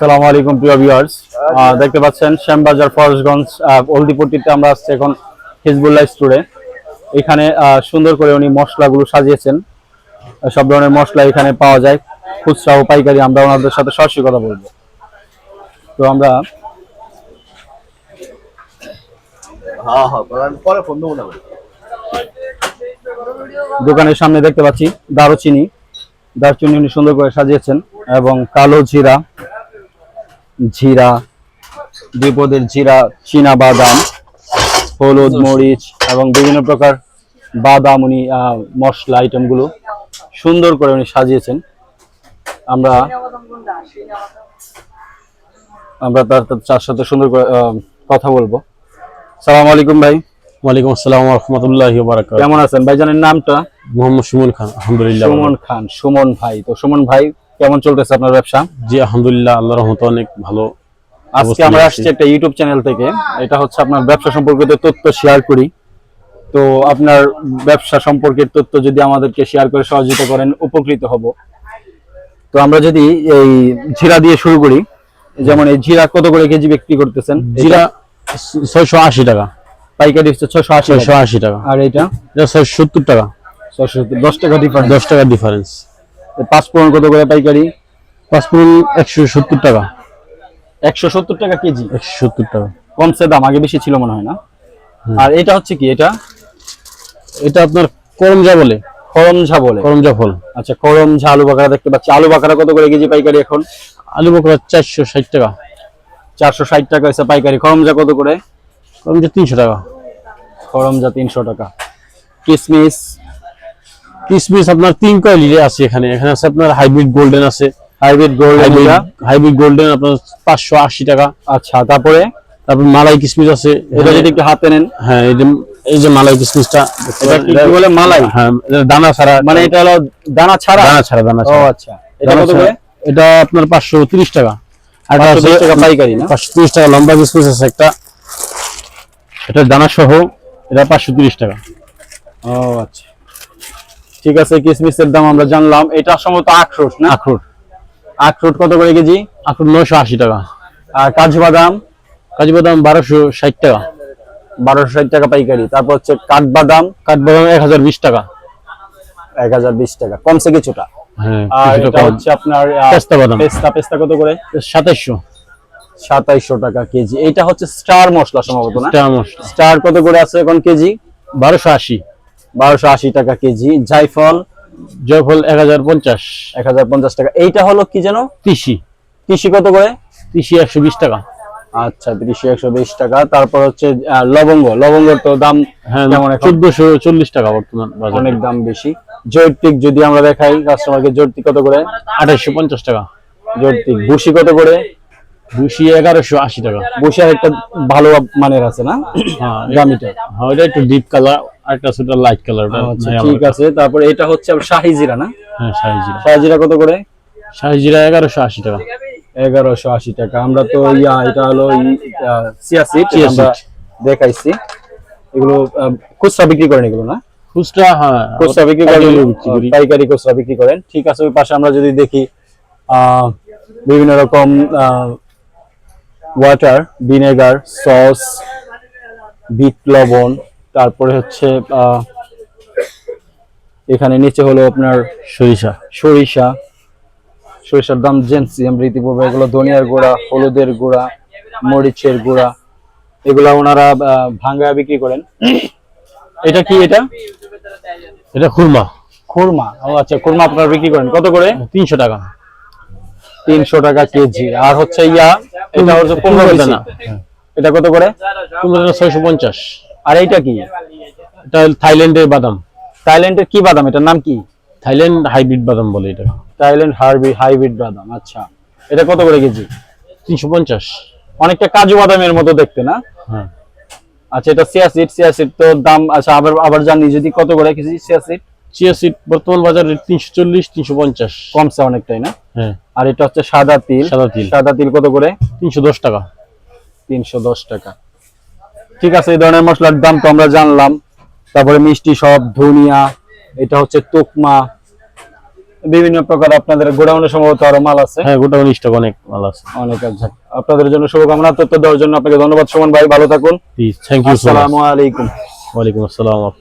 সালামু আলাইকুম প্রিয় ভিউয়ার্স দেখতে পাচ্ছেন শ্যামবাজার ফরেশগঞ্জ হলদিপট্টিতে আমরা আসছি এখন হিজবুল্লাহ স্টোরে এখানে সুন্দর করে উনি মশলাগুলো সাজিয়েছেন। সব ধরনের মশলা এখানে পাওয়া যায়। খুচরা ও পাইকারি আমরা ওনাদের সাথে সরাসরি কথা বলব। তো আমরা হ্যাঁ হ্যাঁ দোকানের সামনে দেখতে পাচ্ছি দারুচিনি। দারচিনি উনি সুন্দর করে সাজিয়েছেন এবং কালো জিরা। জিরা বিপদের জিরা চীনা বাদাম হলুদ মরিচ এবং বিভিন্ন প্রকার বাদাম উনি মশলা আইটেমগুলো সুন্দর করে উনি সাজিয়েছেন। আমরা আমরা তার তার- সাথে সুন্দর করে আহ, কথা বলব। সালাম আলাইকুম ভাই। ওয়ালাইকুম আসসালাম রহমতুল্লাহ বারাকাত কেমন আছেন ভাই ভাইজানের নামটা? মোহাম্মদ সুমন খান আলহামদুলিল্লাহ সুমন খান সুমন ভাই। তো সুমন ভাই কেমন চলতেছে আপনার ব্যবসা? জি আলহামদুলিল্লাহ আল্লাহ রহমত অনেক ভালো আজকে আমরা আসছি একটা ইউটিউব চ্যানেল থেকে। এটা হচ্ছে আপনার ব্যবসা সম্পর্কিত তথ্য শেয়ার করি। তো আপনার ব্যবসা সম্পর্কের তথ্য যদি আমাদেরকে শেয়ার করে সহযোগিতা করেন উপকৃত হব। তো আমরা যদি এই জিরা দিয়ে শুরু করি যেমন এই জিরা কত করে কেজি বিক্রি করতেছেন? জিরা ছয়শো আশি টাকা। পাইকারি হচ্ছে ছশো আশি ছয়শো আশি টাকা। আর এটা? ছয়শো সত্তর টাকা। ছশো দশ টাকা ডিফারেন্স দশ টাকা ডিফারেন্স পাঁচ পনেরো কত করে পাইকারি? পাঁচফোড়ন একশো সত্তর টাকা। একশো সত্তর টাকা কেজি? একশো সত্তর টাকা। কমছে দাম আগে বেশি ছিল মনে হয় না? আর এটা হচ্ছে কি? এটা? এটা আপনার করমজা বলে। করমঝা বলে। করমজা ফল। আচ্ছা করমঝা আলু বাকারা দেখতে পাচ্ছি। আলু বাকারা কত করে কেজি পাইকারি এখন? আলু বকরা চারশো ষাট টাকা। চারশো ষাট টাকা হচ্ছে পাইকারি। করমঝা কত করে? করমজা তিনশো টাকা। করমঝা তিনশো টাকা। কিসমিস? কিসমিস আপনার তিন কোয়ালিটি আছে এখানে। এখানে আছে আপনার হাইব্রিড গোল্ডেন আছে। হাইব্রিড গোল্ড হাইব্রিড গোল্ডেন আপনার পাঁচশো আশি টাকা। আচ্ছা তারপরে? তারপর মালাই কিসমিস আছে। এটা যদি একটু হাতে নেন। হ্যাঁ এই যে এই যে মালাই কিসমিসটা। এটা কি কি বলে মালাই? হ্যাঁ দানা ছাড়া। মানে এটা হলো দানা ছাড়া? দানা ছাড়া দানা ও আচ্ছা। এটা কত করে? এটা আপনার পাঁচশো তিরিশ টাকা। আর 530 টাকা পাইকারি না? টাকা লম্বা কিসমিস আছে একটা। এটা দানা সহ এটা পাঁচশো তিরিশ টাকা। ও আচ্ছা। ঠিক আছে কিসমিসের দাম আমরা জানলাম। এটা সম্ভবত আখরোট না? আখরোট। আখরোট কত করে কেজি? আখরোট নয়শো আশি টাকা। আর কাজু বাদাম? কাজু বাদাম বারোশো ষাট টাকা। বারোশো ষাট টাকা পাইকারি। তারপর হচ্ছে কাঠবাদাম কাঠবাদাম এক হাজার বিশ টাকা। এক হাজার বিশ টাকা কমছে কিছুটা। হ্যাঁ আর এটা। হচ্ছে আপনার পেস্তা বাদাম। পেস্তা পেস্তা কত করে? সাতাইশশো। সাতাইশশো টাকা কেজি। এইটা হচ্ছে স্টার মশলা সম্ভবত না? টাকা মশলা। স্টার কত করে আছে এখন কেজি? বারোশো আশি। বারোশো আশি টাকা কেজি জাইফল জয়ফল এক হাজার পঞ্চাশ। এক হাজার পঞ্চাশ টাকা। এইটা হলো কি যেন? তিসি। কৃষি কত করে? তিসি একশো বিশ টাকা। আচ্ছা তিরিশ একশো বিশ টাকা। তারপর হচ্ছে লবঙ্গ। লবঙ্গের তো দাম হ্যাঁ চোদ্দশো চল্লিশ টাকা বর্তমান অনেক দাম বেশি। জৈতিক যদি আমরা দেখাই কাস্টমারকে জৈতিক কত করে? আঠাইশশো পঞ্চাশ টাকা। জৈতিক ভুসি কত করে? দুশি এগারোশো আশি টাকা। ভুসি আর একটা ভালো মানের আছে না? হ্যাঁ দামিটা। হ্যাঁ ওটা একটু ডিপ কালার আর একটা সেটা লাইট কালার ঠিক আছে তারপর এটা হচ্ছে শাহি জিরা না? হ্যাঁ শাহি জিরা। শাহি জিরা কত করে? শাহি জিরা এগারোশো আশি টাকা। এগারোশো আশি টাকা। আমরা তো ইয়া এটা হলো আমরা দেখাইছি। এগুলো খুচরা বিক্রি করেন এগুলো না? খুচরা হ্যাঁ খুচরা বিক্রি করেন। পাইকারি খুচরা বিক্রি করেন। ঠিক আছে ওই পাশে আমরা যদি দেখি আহ, বিভিন্ন রকম ওয়াটার ভিনেগার সস বিট লবণ তারপরে হচ্ছে আহ, এখানে নিচে হলো আপনার সরিষা। সরিষা সরিষার দাম জেনছি আমরা ইতিপূর্বে এগুলো ধনিয়ার গুঁড়া হলুদের গুঁড়া মরিচের গুঁড়া এগুলা ওনারা আহ, ভাঙ্গায় বিক্রি করেন। এটা কি এটা? এটা খুরমা। খুরমা? ও আচ্ছা খুরমা আপনারা বিক্রি করেন। কত করে? তিনশো টাকা। তিনশো টাকা কেজি। আর হচ্ছে ইয়া এটা হচ্ছে পনেরো। এটা কত করে? কুমড়োটা ছয়শো পঞ্চাশ। আর এইটা কি? এটা থাইল্যান্ডের বাদাম। থাইল্যান্ডের কি বাদাম? এটার নাম কি? থাইল্যান্ড হাইব্রিড বাদাম বলে এটা। থাইল্যান্ড হারবি হাইব্রিড বাদাম আচ্ছা। এটা কত করে কেজি? তিনশো পঞ্চাশ। অনেকটা কাজু বাদামের মতো দেখতে না? হ্যাঁ। আচ্ছা এটা সিয়াসিড সিয়াসিড তো দাম আচ্ছা আবার আবার জানি যদি কত করে কেজি সিয়াসিড চিয়া সিড বর্তমান বাজারে তিনশো চল্লিশ তিনশো পঞ্চাশ। কমছে অনেকটাই না? হ্যাঁ। আর এটা হচ্ছে সাদা তিল। সাদা তিল। সাদা তিল কত করে? তিনশো দশ টাকা। তিনশো দশ টাকা। ঠিক আছে এই ধরনের মশলার দাম তো আমরা জানলাম। তারপরে মিষ্টি সব ধনিয়া এটা হচ্ছে তোকমা বিভিন্ন প্রকার আপনাদের গোডাউনে সম্ভবত আরও মাল আছে। হ্যাঁ গোডাউন স্টক অনেক মাল আছে। অনেক আছে। আপনাদের জন্য শুভকামনা তথ্য দেওয়ার জন্য আপনাকে ধন্যবাদ। সুমন ভাই ভালো থাকুন। থ্যাংক ইউ আসসালামু আলাইকুম। ওয়ালাইকুম আসসালাম।